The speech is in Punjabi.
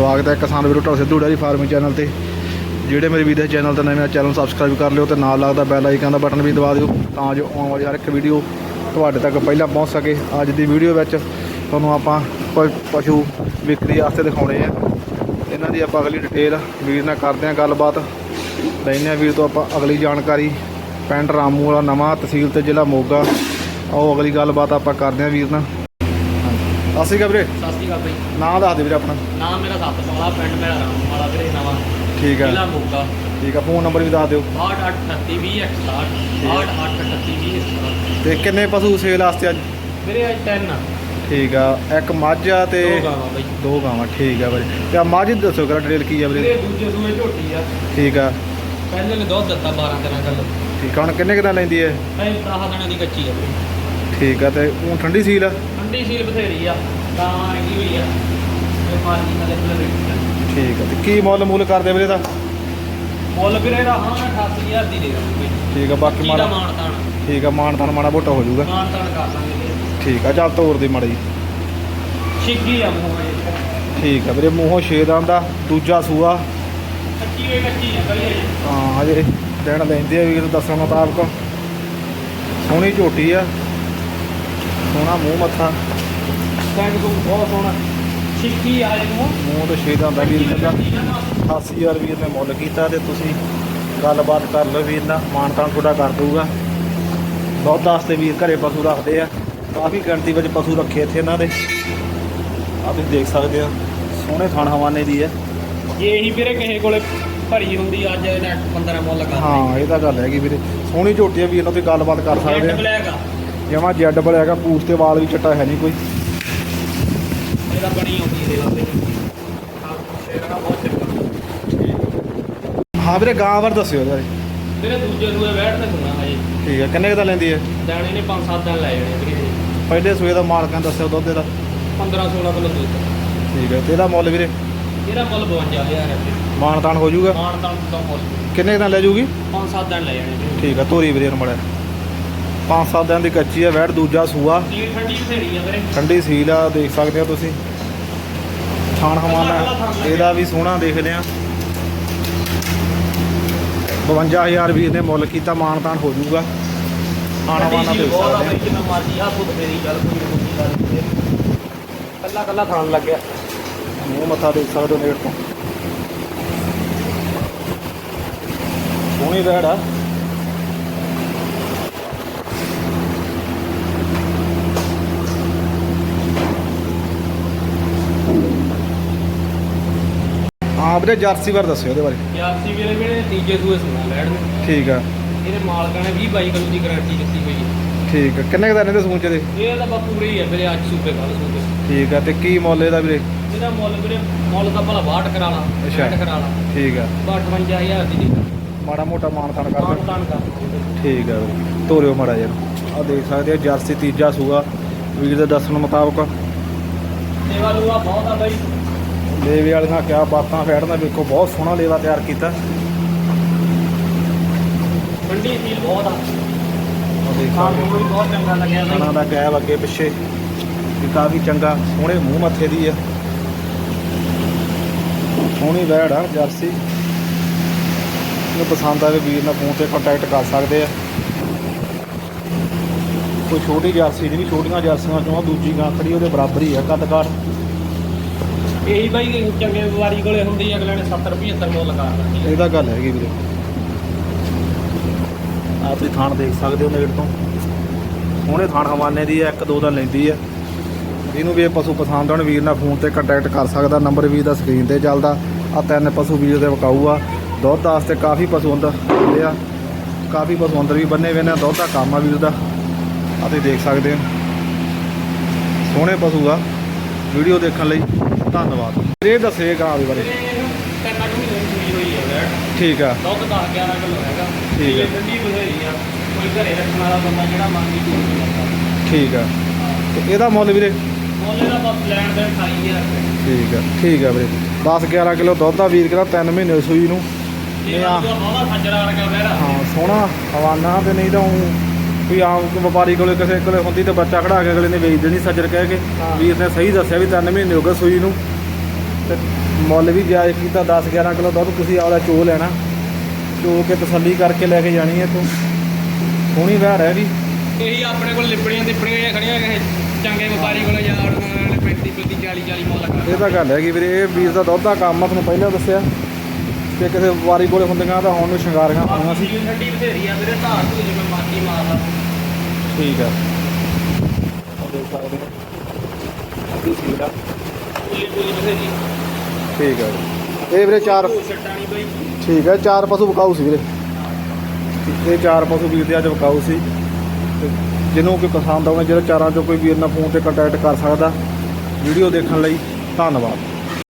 ਸਵਾਗਤ ਹੈ ਕਿਸਾਨ ਵੀਰੋ ਤੁਹਾਡਾ ਸਿੱਧੂ ਡੈਰੀ ਫਾਰਮਿੰਗ ਚੈਨਲ ਤੇ। ਜਿਹੜੇ ਮੇਰੇ ਵੀਰ ਦੇ ਚੈਨਲ ਤੇ ਨਵੇਂ ਚੈਨਲ ਸਬਸਕ੍ਰਾਈਬ ਕਰ ਲਿਓ ਤੇ ਨਾਲ ਲੱਗਦਾ ਬੈਲ ਆਈਕਨ ਦਾ ਬਟਨ ਵੀ ਦਬਾ ਦਿਓ ਤਾਂ ਜੋ ਆਉਣ ਵਾਲੀ ਹਰ ਇੱਕ ਵੀਡੀਓ ਤੁਹਾਡੇ ਤੱਕ ਪਹਿਲਾਂ ਪਹੁੰਚ ਸਕੇ। ਅੱਜ ਦੀ ਵੀਡੀਓ ਵਿੱਚ ਤੁਹਾਨੂੰ ਆਪਾਂ ਕੁਝ ਪਸ਼ੂ ਵਿਕਰੀ ਵਾਸਤੇ ਦਿਖਾਉਣੇ ਆ। ਇਹਨਾਂ ਦੀ ਆਪਾਂ ਅਗਲੀ ਡਿਟੇਲ ਵੀਰ ਨਾਲ ਕਰਦੇ ਆ ਗੱਲਬਾਤ। ਲੈਂਦੇ ਆ ਵੀਰ ਤੋਂ ਆਪਾਂ ਅਗਲੀ ਜਾਣਕਾਰੀ। ਪਿੰਡ ਰਾਮੂ ਵਾਲਾ ਨਵਾਂ, ਤਹਿਸੀਲ ਤੇ ਜ਼ਿਲ੍ਹਾ ਮੋਗਾ। ਆਓ ਅਗਲੀ ਗੱਲਬਾਤ ਆਪਾਂ ਕਰਦੇ ਆ ਵੀਰ ਨਾਲ। ਸਤਿ ਸ਼੍ਰੀ ਅਕਾਲ ਵੀਰੇ। ਸਤਿ ਸ਼੍ਰੀ ਅਕਾਲ ਬਈ। ਨਾਂ ਦੱਸ ਦੇ ਵੀਰੇ ਆਪਣਾ। ਨਾਮ ਮੇਰਾ ਸੱਤ ਵਾਲਾ ਪਿੰਡ ਮੇਰਾ ਰਾਮ ਵਾਲਾ ਵੀਰੇ ਨਵਾਂ। ਠੀਕ ਹੈ ਜ਼ਿਲ੍ਹਾ ਮੋਗਾ। ਠੀਕ ਹੈ ਫੋਨ ਨੰਬਰ ਵੀ ਦੱਸ ਦਿਓ। 683820 683820 ਤੇ ਕਿੰਨੇ ਪਸ਼ੂ ਸੇਲ ਵਾਸਤੇ ਅੱਜ? ਵੀਰੇ ਅੱਜ ਤਿੰਨ ਆ। ਠੀਕ ਆ ਇੱਕ ਮੱਝ ਆ ਤੇ ਦੋ ਗਾਵਾਂ ਬਈ। ਦੋ ਗਾਵਾਂ ਠੀਕ ਆ ਵੀਰੇ। ਤੇ ਆ ਮੱਝ ਦੱਸੋ ਕਰਾ ਡਿਟੇਲ ਕੀ ਆ ਵੀਰੇ? ਵੀਰੇ ਦੂਜੇ ਸੂਏ ਝੋਟੀ ਆ। ਠੀਕ ਆ। ਪਹਿਲੇ ਨੇ ਦੁੱਧ ਦਿੱਤਾ 12 ਦਿਨਾਂ ਕੱਲ। ਠੀਕ ਆ ਹੁਣ ਕਿੰਨੇ ਕਿਦਾਂ ਲੈਂਦੀ ਹੈ? ਐ 10 ਦਿਨਾਂ ਦੀ ਕੱਚੀ ਆ ਵੀਰੇ। ਠੀਕ ਆ ਤੇ ਉਹ ਠੰਡੀ ਸੀਲ ਆ? ਠੰਡੀ ਸੀਲ ਬਥੇਰੀ ਆ ਤਾਂ ਆਂਗੀ ਹੋਈ ਆ। ਇਹ ਮਾਰਕੀ ਨਾਲ ਲੈ ਠੀਕ ਆ ਤੇ ਕੀ ਮੁੱਲ ਮੁੱਲ ਕਰਦੇ ਵੀਰੇ ਦਾ ਮੁੱਲ ਵੀਰੇ ਦਾ ਹਾਂ 88000 ਦੀ ਦੇ ਦਾਂਗੇ। ਠੀਕ ਆ ਬਾਕੀ ਮਾੜਾ ਦਾ ਠੀਕ ਆ ਮਾਣ ਤਾਨ ਮਾੜਾ ਮੋਟਾ ਹੋ ਜਾਊਗਾ। ਮਾਣ ਤਾਣ ਕਰ ਵੀਰੇ। ਠੀਕ ਆ ਚੱਲ ਤੋਰ ਦੀ ਮਾੜੀ। ਛਿੱਗੀ ਆ ਮੂੰਹ ਇਹ। ਠੀਕ ਆ ਵੀਰੇ ਮੂੰਹੋਂ ਛੇਦਾਂ ਦਾ ਦੂਜਾ ਸੂਆ। ਕੱਚੀ ਹੋਈ ਕੱਚੀ ਆ ਕਰੀ ਹਾਂ ਹਜੇ ਦਿਨ ਲੈਂਦੇ ਆ ਵੀਰ ਦੱਸਣ ਮੁਤਾਬਕ। ਸੋਹਣੀ ਝੋਟੀ ਆ। ਸੋਹਣਾ ਮੂੰਹ ਮੱਥਾ। ਸੈਂਡ ਤੋਂ ਬਹੁਤ ਸੋਹਣਾ। ਛਿੱਗੀ ਆ ਇਹਨੂੰ ਮੂੰਹ ਤੋਂ ਛੇਦਾਂ ਦਾ ਵੀਰ ਕਹਿੰਦਾ 80000 ਵੀਰ ਨੇ। ਮੁੱਲ ਕੀਤਾ ਤੇ ਤੁਸੀਂ ਗੱਲਬਾਤ ਕਰ ਲਓ ਵੀਰ ਨਾਲ ਮਾਨਤਾਨ ਤੁਹਾਡਾ ਕਰ ਦਊਗਾ। ਦੁੱਧ ਵਾਸਤੇ ਵੀਰ ਘਰੇ ਪਸ਼ੂ ਰੱਖਦੇ ਆ। ਕਾਫੀ ਗਿਣਤੀ ਵਿੱਚ ਪਸ਼ੂ ਰੱਖੇ ਇੱਥੇ ਇਹਨਾਂ ਦੇ। ਆ ਤੁਸੀਂ ਦੇਖ ਸਕਦੇ ਆ ਸੋਹਣੇ ਥਣ ਹਵਾਨੇ ਦੀ ਹੈ। ਜੇ ਇਹੀ ਵੀਰੇ ਕਿਸੇ ਕੋਲੇ ਭਰੀ ਹੁੰਦੀ ਅੱਜ ਇਹਨੇ 15 ਮੁੱਲ ਕਰ ਹਾਂ ਇਹ ਤਾਂ ਗੱਲ ਹੈਗੀ ਵੀਰੇ। ਸੋਹਣੀ ਝੋਟੀ ਆ ਵੀਰ ਨਾਲ ਤੁਸੀਂ ਗੱਲਬਾਤ ਕਰ ਸਕਦੇ ਆ। ਬਲੈਕ ਆ। ਜਮਾ ਜੈਡ ਬਲ ਹੈਗਾ ਪੂਛ ਤੇ ਵਾਲ ਵੀ ਚਟਾ ਹੈ ਨਹੀਂ ਕੋਈ। ਇਹਦਾ ਬਣੀ ਆਉਂਦੀ ਦੇ ਉੱਤੇ ਸ਼ੇਰਾ ਵੀਰੇ ਗਾਂ ਦੱਸਿਓ ਯਾਰ ਵੀਰੇ ਦੂਜੇ ਸੂਏ ਬੈਠ ਤੇ ਸੁਣਾ ਹਜੇ। ਠੀਕ ਹੈ ਕਿੰਨੇ ਦਾ ਲੈਂਦੀ ਹੈ? ਦਾਣੇ ਨੇ 5-7 ਦਿਨ ਲਾਏ ਹੋਣੇ ਵੀਰੇ ਪਹਿਲੇ ਸੂਏ ਦਾ ਮਾਲਕਾਂ ਦੱਸਿਓ ਦੁੱਧ ਦਾ 15-16 ਕਿਲੋ ਦੁੱਧ। ਠੀਕ ਹੈ ਤੇ ਇਹਦਾ ਮੁੱਲ ਵੀਰੇ? ਇਹਦਾ ਮੁੱਲ 52000 ਹੈ ਮਾਨਤਾਨ ਹੋ ਜਾਊਗਾ? ਮਾਨਤਾਨ ਦਾ ਮੁੱਲ। ਕਿੰਨੇ ਦਿਨ ਲੈ ਜਾਊਗੀ? 5-7 ਦਿਨ ਲੈ ਜਾਣੇ ਠੀਕ ਹੈ ਤੋਰੀ ਵੀਰੇ ਨੂੰ ਮੜਾ 5-7 ਦਿਨ ਦੀ ਕੱਚੀ ਆ ਵੈੜ ਦੂਜਾ ਸੂਆ। ਠੰਡੀ ਸੀਲ ਆ ਦੇਖ ਸਕਦੇ ਹੋ ਤੁਸੀਂ। ਥਾਣ ਹਵਾਨਾ ਇਹਦਾ ਵੀ ਸੋਹਣਾ ਦੇਖਦੇ ਆ 52000 ਵੀਰ ਨੇ ਮੁੱਲ ਕੀਤਾ ਮਾਨ ਹੋ ਜਾਊਗਾ। ਆਣਾ ਵਾਣਾ ਦੇਖ ਸਕਦੇ ਆ ਮਰਜ਼ੀ ਹੱਥ ਗੱਲ ਕੋਈ ਕੱਲਾ ਕੱਲਾ ਥਾਣ ਲੱਗਿਆ। ਮੂੰਹ ਮੱਥਾ ਦੇਖ ਸਕਦੇ ਹੋ ਨੇੜ ਤੋਂ। ਸੋਹਣੀ ਵੈੜ ਆ। ਵੀਰੇ ਜਰਸੀ ਵਾਰ ਦੱਸਿਓ ਉਹਦੇ ਬਾਰੇ। ਯਾਰ ਸੀ ਵੀਰੇ ਵੀਰੇ ਤੀਜੇ ਸੂਏ ਸੁਣਾ ਲੈਣ ਨੇ। ਠੀਕ ਆ। ਇਹਦੇ ਮਾਲਕਾਂ ਨੇ 20 22 ਕਿਲੋ ਦੀ ਗਾਰੰਟੀ ਦਿੱਤੀ ਹੋਈ ਹੈ। ਠੀਕ ਆ। ਕਿੰਨੇ ਕੁ ਦਾ ਸੂਚ ਦੇ? ਇਹ ਤਾਂ ਬਾ ਪੂਰੇ ਹੀ ਹੈ ਵੀਰੇ ਅੱਜ ਸੂਬੇ ਕੱਲ ਸੂਬੇ ਠੀਕ ਆ ਤੇ ਕੀ ਮੁੱਲ ਇਹਦਾ ਵੀਰੇ? ਇਹਦਾ ਮੁੱਲ ਵੀਰੇ ਮੁੱਲ ਤਾਂ ਭਲਾ 62 ਕਰਾ ਲਾ ਅੱਛਾ। 60 ਕਰਾ ਲਾ। ਠੀਕ ਆ। 58000 ਦੀ ਨਹੀਂ ਮਾੜਾ ਮੋਟਾ ਮਾਨਤਾਨ ਕਰ ਕਾਣ ਦਿਓ। ਕਰ ਠੀਕ ਆ ਵੀਰੇ। ਤੋਰਿਓ ਮਾੜਾ ਯਾਰ ਆ ਦੇਖ ਸਕਦੇ ਆ ਜਰਸੀ ਤੀਜਾ ਸੂਆ। ਵੀਰ ਦੇ ਦੱਸਣ ਮੁਤਾਬਕ। ਸੇਵਾ ਲੂਆ ਬਹੁਤ ਆ ਬਾਈ। ਲੇਵੇ ਵਾਲੀਆਂ ਕਿਆ ਬਾਤਾਂ ਫੈੜਨਾ ਵੇਖੋ ਬਹੁਤ ਸੋਹਣਾ ਲੇਵਾ ਤਿਆਰ ਕੀਤਾ। ਠੰਡੀ ਫੀਲ ਬਹੁਤ ਆ। ਦੇਖ। ਨੂੰ ਵੀ ਬਹੁਤ ਚੰਗਾ ਲੱਗਿਆ ਬਾਈ। ਦਾ ਗੈਬ ਅੱਗੇ ਪਿੱਛੇ। ਵੀ ਕਾਫੀ ਚੰਗਾ। ਸੋਹਣੇ ਮੂੰਹ ਮੱਥੇ ਦੀ ਆ। ਸੋਹਣੀ ਵੈੜ ਆ ਜਰਸੀ। ਨੂੰ ਪਸੰਦ ਆਵੇ ਵੀਰ ਨਾਲ ਫੋਨ ਤੇ ਕੰਟੈਕਟ ਕਰ ਸਕਦੇ ਆ। ਕੋਈ ਛੋਟੀ ਜਰਸੀ ਨਹੀਂ ਛੋਟੀਆਂ ਜਰਸੀਆਂ ਚੋਂ ਦੂਜੀ ਗਾਂ ਖੜੀ ਉਹਦੇ ਬਰਾਬਰ ਹੀ ਆ ਕੱਦ ਕਾਠ ਇਹੀ ਬਾਈ ਚੰਗੇ ਵਪਾਰੀ ਕੋਲੇ ਹੁੰਦੀ ਅਗਲੇ ਨੇ 70 75 ਮੁੱਲ ਕਰ ਦਿੰਦੀ ਇਹਦਾ ਗੱਲ ਹੈਗੀ ਵੀਰੇ। ਆਹ ਤੁਸੀਂ ਥਾਣ ਦੇਖ ਸਕਦੇ ਹੋ ਨੇੜ ਤੋਂ। ਸੋਹਣੇ ਥਾਣ ਹਵਾਨੇ ਦੀ ਆ ਇੱਕ ਦੋ ਦਾ ਲੈਂਦੀ ਆ ਇਹਨੂੰ ਵੀ ਇਹ ਪਸ਼ੂ ਪਸੰਦ ਹੋਣ ਵੀਰ ਨਾਲ ਫੋਨ ਤੇ ਕੰਟੈਕਟ ਕਰ ਸਕਦਾ ਨੰਬਰ ਵੀਰ ਦਾ ਸਕਰੀਨ ਤੇ ਚੱਲਦਾ। ਆ ਤਿੰਨ ਪਸ਼ੂ ਵੀਰ ਦੇ ਵਿਕਾਊ ਆ। ਦੁੱਧ ਵਾਸਤੇ ਕਾਫੀ ਪਸ਼ੂ ਅੰਦਰ ਹੁੰਦੇ ਆ। ਕਾਫੀ ਪਸ਼ੂ ਅੰਦਰ ਵੀ ਬੰਨੇ ਹੋਏ ਨੇ ਦੁੱਧ ਦਾ ਕੰਮ ਆ ਵੀਰ ਦਾ। ਆ ਤੁਸੀਂ ਦੇਖ ਸਕਦੇ ਹੋ। ਸੋਹਣੇ ਪਸ਼ੂ ਆ। ਵੀਡੀਓ ਦੇਖਣ ਲਈ ਧੰਨਵਾਦ। ਇਹ ਦੱਸੇ ਗਾਂ ਦੇ ਬਾਰੇ। ਹੋਈ ਹੈ ਠੀਕ ਆ। ਦੁੱਧ 10 11 ਕਿਲੋ ਹੈਗਾ ਠੀਕ ਠੰਡੀ ਬਥੇਰੀ ਆ। ਕੋਈ ਘਰੇ ਰੱਖਣ ਵਾਲਾ ਬੰਦਾ ਜਿਹੜਾ ਮੰਗੀ ਚੋਰ ਜਾਂਦਾ ਠੀਕ ਆ। ਤੇ ਇਹਦਾ ਮੁੱਲ ਵੀਰੇ? ਮੁੱਲ ਇਹਦਾ ਬਸ ਲੈਣ ਦੇ 28000 ਰੁਪਏ ਠੀਕ ਆ। ਠੀਕ ਆ ਵੀਰੇ। 10 11 ਕਿਲੋ ਦੁੱਧ ਦਾ ਵੀਰ ਕਹਿੰਦਾ 3 ਮਹੀਨੇ ਸੂਈ ਨੂੰ। ਇਹ ਆ। ਹਾਂ ਸੋਹਣਾ ਹਵਾਨਾ ਤੇ ਨਹੀਂ ਤਾਂ ਕੋਈ ਆਮ ਵਪਾਰੀ ਕੋਲੇ ਕਿਸੇ ਕੋਲੇ ਹੁੰਦੀ ਤੇ ਬੱਚਾ ਕਢਾ ਕੇ ਅਗਲੇ ਨੇ ਵੇਚ ਦੇਣੀ ਸੱਜਰ ਕਹਿ ਕੇ। ਹਾਂ। ਵੀਰ ਨੇ ਸਹੀ ਦੱਸਿਆ ਵੀ 3 ਮਹੀਨੇ ਹੋ ਗਏ ਸੂਈ ਨੂੰ। ਤੇ ਮੁੱਲ ਵੀ ਜਾਇਜ਼ ਕੀਤਾ 10 11 ਕਿਲੋ ਦੁੱਧ ਤੁਸੀਂ ਆਪਦਾ ਚੋ ਲੈਣਾ। ਚੋ ਕੇ ਤਸੱਲੀ ਕਰਕੇ ਲੈ ਕੇ ਜਾਣੀ ਹੈ ਤੂੰ। ਸੋਹਣੀ ਵਹਿਰ ਹੈ ਵੀ ਇਹੀ ਆਪਣੇ ਕੋਲ ਲਿਬੜੀਆਂ ਤਿੱਪੜੀਆਂ ਜਿਹੀਆਂ ਖੜੀਆਂ ਇਹ ਚੰਗੇ ਵਪਾਰੀ ਕੋਲ ਯਾਰ 35 35 40 40 ਮੁੱਲ ਇਹ ਤਾਂ ਗੱਲ ਹੈਗੀ ਵੀਰੇ ਇਹ ਵੀਰ ਦਾ ਦੁੱਧ ਦਾ ਕੰਮ ਆ ਤੁਹਾਨੂੰ ਪਹਿਲਾਂ ਦੱਸਿਆ। ਤੇ ਕਿਸੇ ਵਪਾਰੀ ਕੋਲੇ ਹੁੰਦੀਆਂ ਤਾਂ ਹੁਣ ਨੂੰ ਸ਼ਿੰਗਾਰੀਆਂ ਆਉਣਾ ਸੀ। ਠੰਡੀ ਬਥੇਰੀ ਆ ਵੀਰੇ ਧਾਰ ਤੂੰ ਜਿਵੇਂ ਮਰਜ਼ੀ ਮਾਰਦਾ ਠੀਕ ਆ। ਦੇਖ ਸਕਦੇ ਹੋ ਇਹ ਸੀੜਾ ਪੁਲੀ ਪੁਲੀ ਬਥੇਰੀ ਠੀਕ ਆ ਇਹ ਵੀਰੇ ਚਾਰ ਬਾਈ ਠੀਕ ਹੈ ਚਾਰ ਪਸ਼ੂ ਵਿਕਾਊ ਸੀ ਵੀਰੇ। ਇਹ ਚਾਰ ਪਸ਼ੂ ਵੀਰ ਦੇ ਅੱਜ ਵਿਕਾਊ ਸੀ। ਜਿਹਨੂੰ ਕੋਈ ਪਸੰਦ ਆਉਣਾ ਜਿਹੜਾ ਚਾਰਾਂ ਚੋਂ ਕੋਈ ਵੀਰ ਨਾਲ ਫੋਨ ਤੇ ਕੰਟੈਕਟ ਕਰ ਸਕਦਾ ਵੀਡੀਓ ਦੇਖਣ ਲਈ ਧੰਨਵਾਦ।